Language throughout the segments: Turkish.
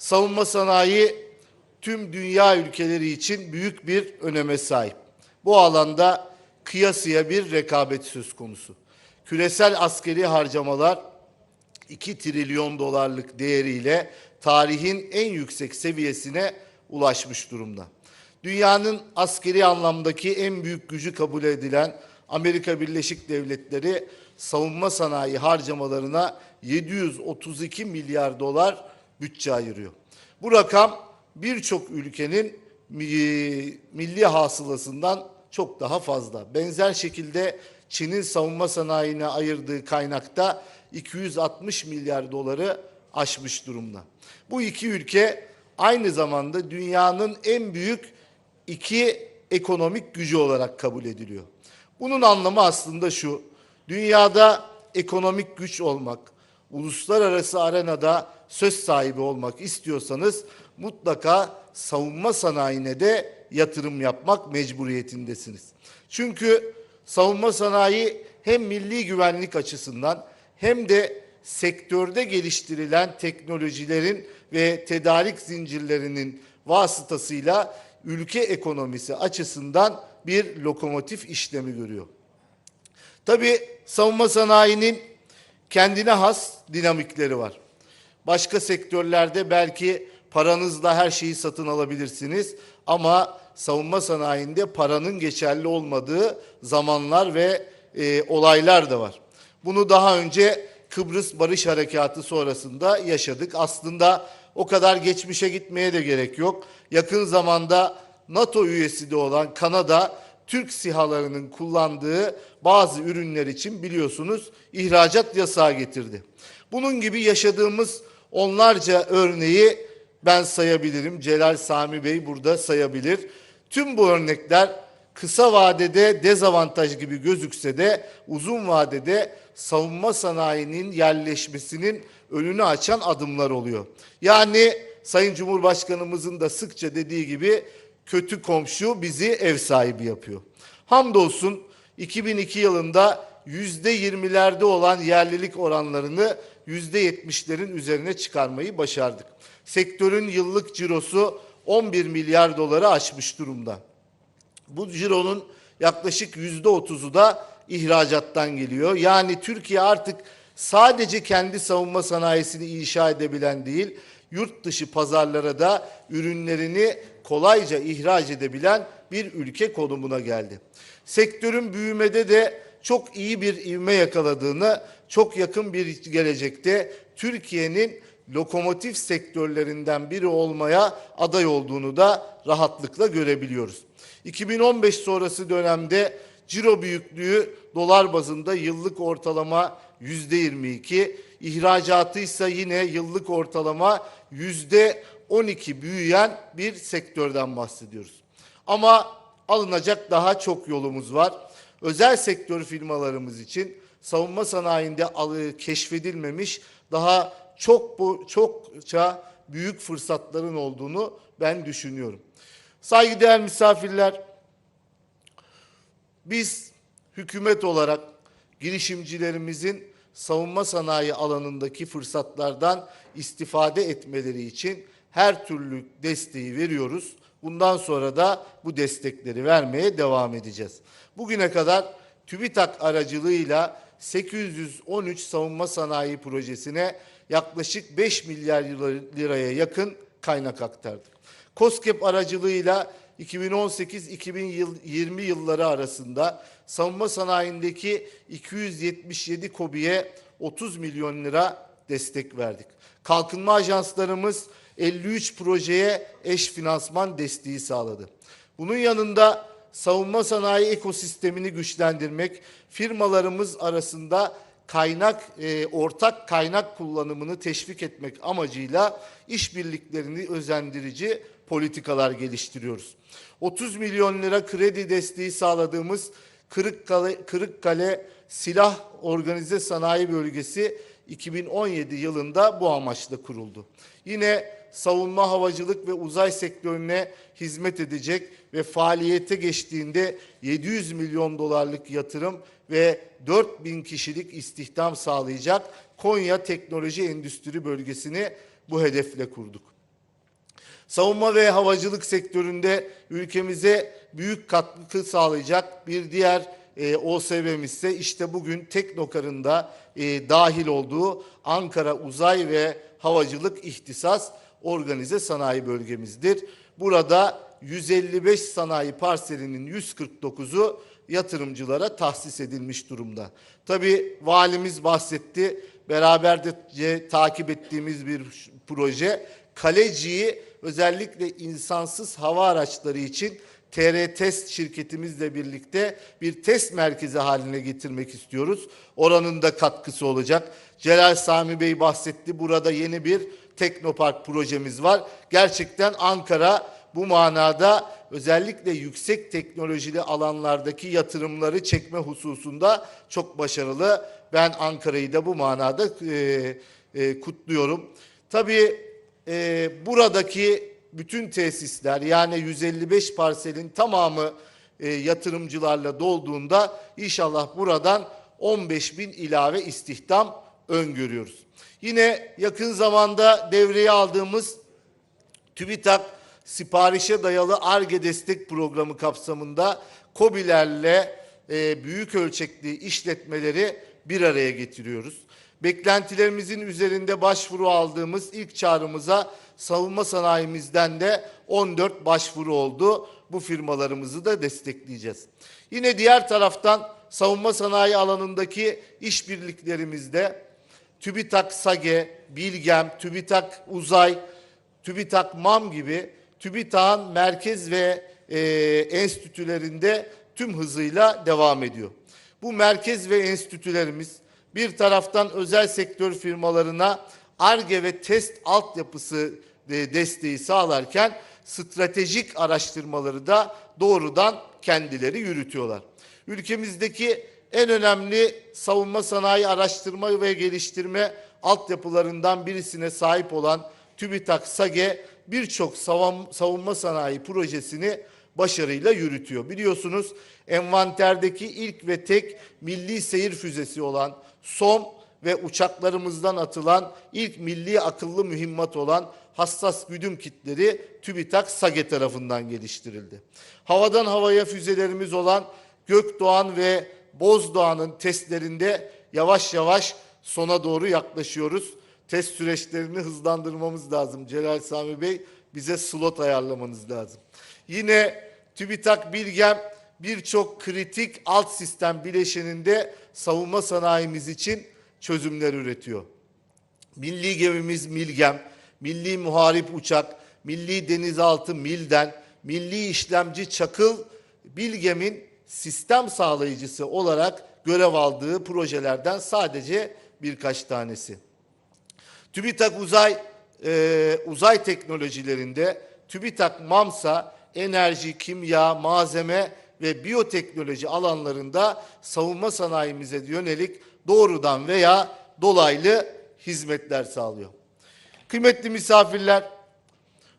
Savunma sanayi tüm dünya ülkeleri için büyük bir öneme sahip. Bu alanda kıyasıya bir rekabet söz konusu. Küresel askeri harcamalar 2 trilyon dolarlık değeriyle tarihin en yüksek seviyesine ulaşmış durumda. Dünyanın askeri anlamdaki en büyük gücü kabul edilen Amerika Birleşik Devletleri savunma sanayi harcamalarına 732 milyar dolar bütçe ayırıyor. Bu rakam birçok ülkenin mi- milli hasılasından çok daha fazla. Benzer şekilde Çin'in savunma sanayine ayırdığı kaynakta 260 milyar doları aşmış durumda. Bu iki ülke aynı zamanda dünyanın en büyük iki ekonomik gücü olarak kabul ediliyor. Bunun anlamı aslında şu. Dünyada ekonomik güç olmak, uluslararası arenada söz sahibi olmak istiyorsanız mutlaka savunma sanayine de yatırım yapmak mecburiyetindesiniz. Çünkü savunma sanayi hem milli güvenlik açısından hem de sektörde geliştirilen teknolojilerin ve tedarik zincirlerinin vasıtasıyla ülke ekonomisi açısından bir lokomotif işlemi görüyor. Tabii savunma sanayinin kendine has dinamikleri var. Başka sektörlerde belki paranızla her şeyi satın alabilirsiniz ama savunma sanayinde paranın geçerli olmadığı zamanlar ve e, olaylar da var. Bunu daha önce Kıbrıs Barış Harekatı sonrasında yaşadık. Aslında o kadar geçmişe gitmeye de gerek yok. Yakın zamanda NATO üyesi de olan Kanada Türk sihalarının kullandığı bazı ürünler için biliyorsunuz ihracat yasağı getirdi. Bunun gibi yaşadığımız onlarca örneği ben sayabilirim. Celal Sami Bey burada sayabilir. Tüm bu örnekler kısa vadede dezavantaj gibi gözükse de uzun vadede savunma sanayinin yerleşmesinin önünü açan adımlar oluyor. Yani Sayın Cumhurbaşkanımızın da sıkça dediği gibi kötü komşu bizi ev sahibi yapıyor. Hamdolsun 2002 yılında yüzde yirmilerde olan yerlilik oranlarını yüzde yetmişlerin üzerine çıkarmayı başardık. Sektörün yıllık cirosu 11 milyar doları aşmış durumda. Bu cironun yaklaşık yüzde otuzu da ihracattan geliyor. Yani Türkiye artık sadece kendi savunma sanayisini inşa edebilen değil, yurt dışı pazarlara da ürünlerini kolayca ihraç edebilen bir ülke konumuna geldi. Sektörün büyümede de çok iyi bir ivme yakaladığını, çok yakın bir gelecekte Türkiye'nin lokomotif sektörlerinden biri olmaya aday olduğunu da rahatlıkla görebiliyoruz. 2015 sonrası dönemde ciro büyüklüğü dolar bazında yıllık ortalama yüzde 22, ihracatı ise yine yıllık ortalama yüzde 12 büyüyen bir sektörden bahsediyoruz. Ama alınacak daha çok yolumuz var. Özel sektör firmalarımız için savunma sanayinde keşfedilmemiş daha çok bu çokça büyük fırsatların olduğunu ben düşünüyorum. Saygıdeğer misafirler, biz hükümet olarak girişimcilerimizin savunma sanayi alanındaki fırsatlardan istifade etmeleri için her türlü desteği veriyoruz. Bundan sonra da bu destekleri vermeye devam edeceğiz. Bugüne kadar TÜBİTAK aracılığıyla 813 savunma sanayi projesine yaklaşık 5 milyar liraya yakın kaynak aktardık. COSGAP aracılığıyla 2018-2020 yılları arasında savunma sanayindeki 277 KOBİ'ye 30 milyon lira destek verdik. Kalkınma ajanslarımız 53 projeye eş finansman desteği sağladı. Bunun yanında savunma sanayi ekosistemini güçlendirmek, firmalarımız arasında kaynak e, ortak kaynak kullanımını teşvik etmek amacıyla işbirliklerini özendirici politikalar geliştiriyoruz. 30 milyon lira kredi desteği sağladığımız Kırıkkale, Kırıkkale Silah Organize Sanayi Bölgesi 2017 yılında bu amaçla kuruldu. Yine savunma, havacılık ve uzay sektörüne hizmet edecek ve faaliyete geçtiğinde 700 milyon dolarlık yatırım ve 4000 kişilik istihdam sağlayacak Konya Teknoloji Endüstri Bölgesi'ni bu hedefle kurduk. Savunma ve havacılık sektöründe ülkemize büyük katkı sağlayacak bir diğer e, OSV'miz ise işte bugün Teknokar'ın da e, dahil olduğu Ankara Uzay ve Havacılık İhtisas Organize Sanayi Bölgemizdir. Burada 155 sanayi parselinin 149'u yatırımcılara tahsis edilmiş durumda. Tabii valimiz bahsetti. Beraberce takip ettiğimiz bir proje. Kaleci'yi özellikle insansız hava araçları için TR Test şirketimizle birlikte bir test merkezi haline getirmek istiyoruz. Oranın da katkısı olacak. Celal Sami Bey bahsetti. Burada yeni bir teknopark projemiz var. Gerçekten Ankara bu manada özellikle yüksek teknolojili alanlardaki yatırımları çekme hususunda çok başarılı. Ben Ankara'yı da bu manada e, e, kutluyorum. Tabii e, buradaki bütün tesisler yani 155 parselin tamamı e, yatırımcılarla dolduğunda inşallah buradan 15 bin ilave istihdam öngörüyoruz. Yine yakın zamanda devreye aldığımız TÜBİTAK siparişe dayalı ARGE destek programı kapsamında KOBİ'lerle e, büyük ölçekli işletmeleri bir araya getiriyoruz. Beklentilerimizin üzerinde başvuru aldığımız ilk çağrımıza savunma sanayimizden de 14 başvuru oldu. Bu firmalarımızı da destekleyeceğiz. Yine diğer taraftan savunma sanayi alanındaki işbirliklerimizde TÜBİTAK SAGE, Bilgem, TÜBİTAK Uzay, TÜBİTAK MAM gibi TÜBİTAK'ın merkez ve e, enstitülerinde tüm hızıyla devam ediyor. Bu merkez ve enstitülerimiz bir taraftan özel sektör firmalarına ARGE ve test altyapısı desteği sağlarken stratejik araştırmaları da doğrudan kendileri yürütüyorlar. Ülkemizdeki en önemli savunma sanayi araştırma ve geliştirme altyapılarından birisine sahip olan TÜBİTAK SAGE birçok savunma sanayi projesini başarıyla yürütüyor. Biliyorsunuz envanterdeki ilk ve tek milli seyir füzesi olan SOM ve uçaklarımızdan atılan ilk milli akıllı mühimmat olan hassas güdüm kitleri TÜBİTAK SAGE tarafından geliştirildi. Havadan havaya füzelerimiz olan Gökdoğan ve Bozdoğan'ın testlerinde yavaş yavaş sona doğru yaklaşıyoruz. Test süreçlerini hızlandırmamız lazım. Celal Sami Bey bize slot ayarlamanız lazım. Yine TÜBİTAK Bilgem birçok kritik alt sistem bileşeninde savunma sanayimiz için çözümler üretiyor. Milli gemimiz Milgem, Milli Muharip Uçak, Milli Denizaltı Milden, Milli İşlemci Çakıl Bilgem'in sistem sağlayıcısı olarak görev aldığı projelerden sadece birkaç tanesi. TÜBİTAK Uzay e, uzay teknolojilerinde TÜBİTAK MAMSA enerji, kimya, malzeme ve biyoteknoloji alanlarında savunma sanayimize yönelik doğrudan veya dolaylı hizmetler sağlıyor. Kıymetli misafirler,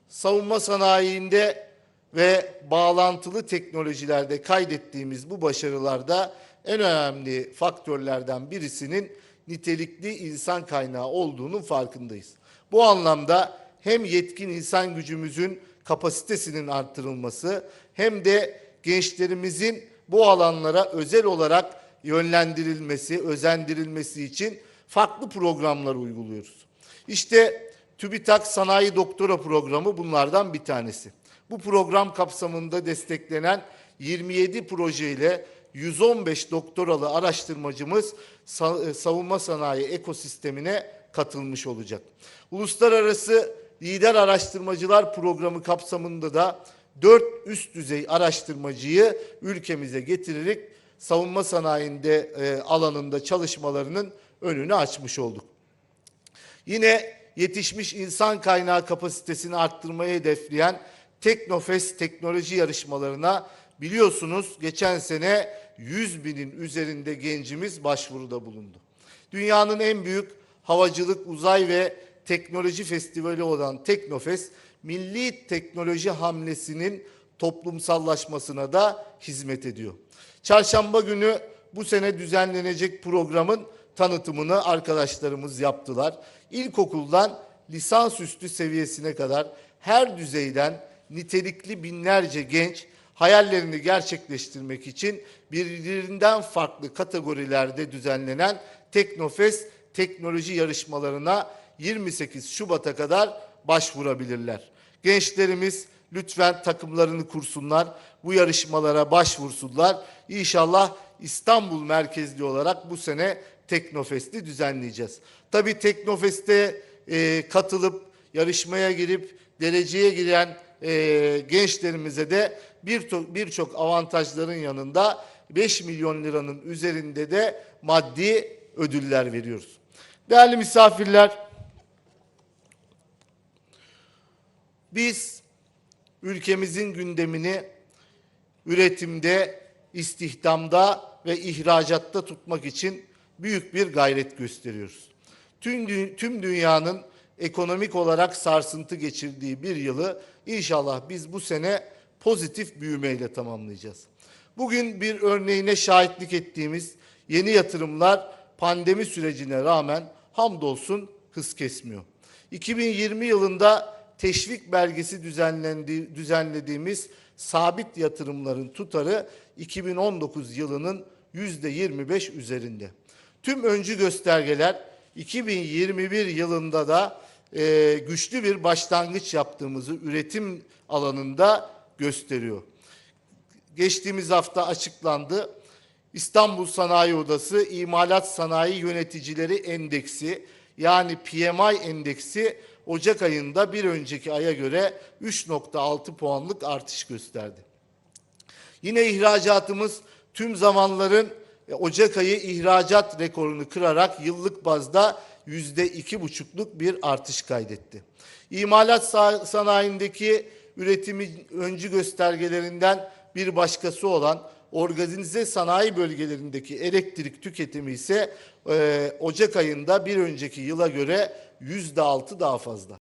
savunma sanayinde ve bağlantılı teknolojilerde kaydettiğimiz bu başarılarda en önemli faktörlerden birisinin nitelikli insan kaynağı olduğunun farkındayız. Bu anlamda hem yetkin insan gücümüzün kapasitesinin arttırılması hem de gençlerimizin bu alanlara özel olarak yönlendirilmesi, özendirilmesi için farklı programlar uyguluyoruz. İşte TÜBİTAK Sanayi Doktora Programı bunlardan bir tanesi. Bu program kapsamında desteklenen 27 projeyle 115 doktoralı araştırmacımız e, savunma sanayi ekosistemine katılmış olacak. Uluslararası Lider Araştırmacılar Programı kapsamında da 4 üst düzey araştırmacıyı ülkemize getirerek savunma sanayinde e, alanında çalışmalarının önünü açmış olduk. Yine yetişmiş insan kaynağı kapasitesini arttırmayı hedefleyen Teknofest teknoloji yarışmalarına biliyorsunuz geçen sene 100 binin üzerinde gencimiz başvuruda bulundu. Dünyanın en büyük havacılık, uzay ve teknoloji festivali olan Teknofest, milli teknoloji hamlesinin toplumsallaşmasına da hizmet ediyor. Çarşamba günü bu sene düzenlenecek programın tanıtımını arkadaşlarımız yaptılar. İlkokuldan lisansüstü seviyesine kadar her düzeyden nitelikli binlerce genç hayallerini gerçekleştirmek için birbirinden farklı kategorilerde düzenlenen Teknofest teknoloji yarışmalarına 28 Şubat'a kadar başvurabilirler. Gençlerimiz lütfen takımlarını kursunlar, bu yarışmalara başvursunlar. İnşallah İstanbul merkezli olarak bu sene Teknofest'i düzenleyeceğiz. Tabii Teknofest'e e, katılıp yarışmaya girip dereceye giren e, gençlerimize de birçok birçok avantajların yanında 5 milyon liranın üzerinde de maddi ödüller veriyoruz. Değerli misafirler, biz ülkemizin gündemini üretimde, istihdamda ve ihracatta tutmak için büyük bir gayret gösteriyoruz. Tüm, tüm dünyanın ekonomik olarak sarsıntı geçirdiği bir yılı inşallah biz bu sene pozitif büyümeyle tamamlayacağız. Bugün bir örneğine şahitlik ettiğimiz yeni yatırımlar pandemi sürecine rağmen hamdolsun hız kesmiyor. 2020 yılında teşvik belgesi düzenlendi, düzenlediğimiz sabit yatırımların tutarı 2019 yılının yüzde 25 üzerinde. Tüm öncü göstergeler 2021 yılında da e, güçlü bir başlangıç yaptığımızı üretim alanında gösteriyor. Geçtiğimiz hafta açıklandı. İstanbul Sanayi Odası İmalat Sanayi Yöneticileri Endeksi yani PMI endeksi Ocak ayında bir önceki aya göre 3.6 puanlık artış gösterdi. Yine ihracatımız tüm zamanların Ocak ayı ihracat rekorunu kırarak yıllık bazda yüzde iki buçukluk bir artış kaydetti. İmalat sa- sanayindeki üretimin öncü göstergelerinden bir başkası olan organize sanayi bölgelerindeki elektrik tüketimi ise e, Ocak ayında bir önceki yıla göre yüzde altı daha fazla.